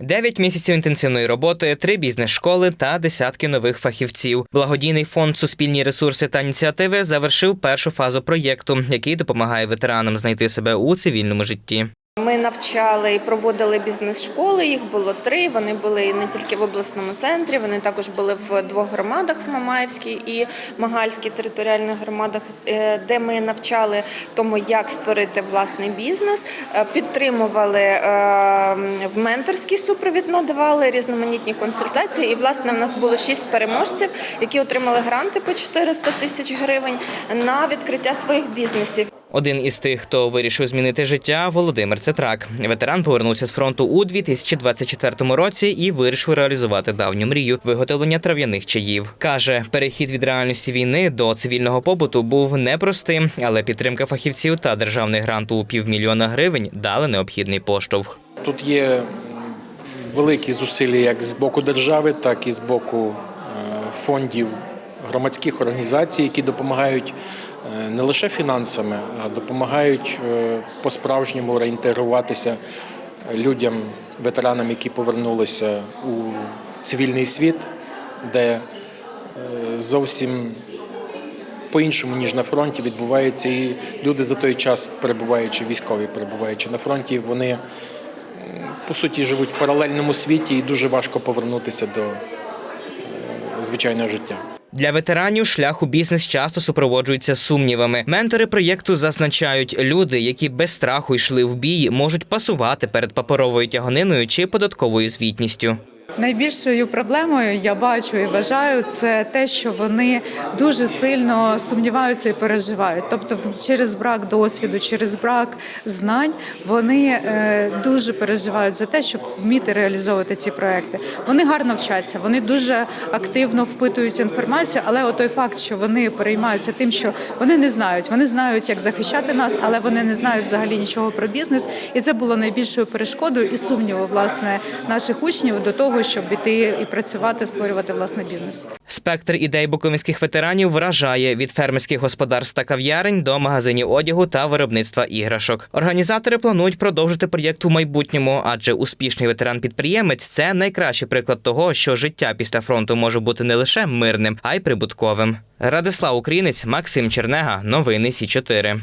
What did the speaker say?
Дев'ять місяців інтенсивної роботи, три бізнес-школи та десятки нових фахівців. Благодійний фонд Суспільні ресурси та ініціативи завершив першу фазу проєкту, який допомагає ветеранам знайти себе у цивільному житті. Ми навчали і проводили бізнес-школи. Їх було три. Вони були не тільки в обласному центрі, вони також були в двох громадах в Мамаївській і Магальській територіальних громадах, е, де ми навчали тому, як створити власний бізнес, е, підтримували е, в менторський супровід, надавали різноманітні консультації. І власне в нас було шість переможців, які отримали гранти по 400 тисяч гривень на відкриття своїх бізнесів. Один із тих, хто вирішив змінити життя, Володимир Цетрак. Ветеран повернувся з фронту у 2024 році і вирішив реалізувати давню мрію виготовлення трав'яних чаїв. каже, перехід від реальності війни до цивільного побуту був непростим, але підтримка фахівців та державний грант у півмільйона гривень дали необхідний поштовх. Тут є великі зусилля як з боку держави, так і з боку е, фондів громадських організацій, які допомагають не лише фінансами, а допомагають е, по-справжньому реінтегруватися людям, ветеранам, які повернулися у цивільний світ, де е, зовсім по-іншому, ніж на фронті, відбувається. І люди за той час, перебуваючи військові, перебуваючи на фронті, вони по суті живуть в паралельному світі і дуже важко повернутися до е, звичайного життя. Для ветеранів шлях у бізнес часто супроводжується сумнівами. Ментори проєкту зазначають, люди, які без страху йшли в бій, можуть пасувати перед паперовою тяганиною чи податковою звітністю. Найбільшою проблемою я бачу і вважаю це те, що вони дуже сильно сумніваються і переживають. Тобто, через брак досвіду, через брак знань, вони е, дуже переживають за те, щоб вміти реалізовувати ці проекти. Вони гарно вчаться, вони дуже активно впитують інформацію, але от той факт, що вони переймаються тим, що вони не знають, вони знають, як захищати нас, але вони не знають взагалі нічого про бізнес, і це було найбільшою перешкодою і сумніву власне наших учнів до того, щоб іти і працювати, створювати власний бізнес. Спектр ідей буковинських ветеранів вражає від фермерських господарств та кав'ярень до магазинів одягу та виробництва іграшок. Організатори планують продовжити проєкт у майбутньому, адже успішний ветеран-підприємець це найкращий приклад того, що життя після фронту може бути не лише мирним, а й прибутковим. Радислав Українець, Максим Чернега, новини Сі 4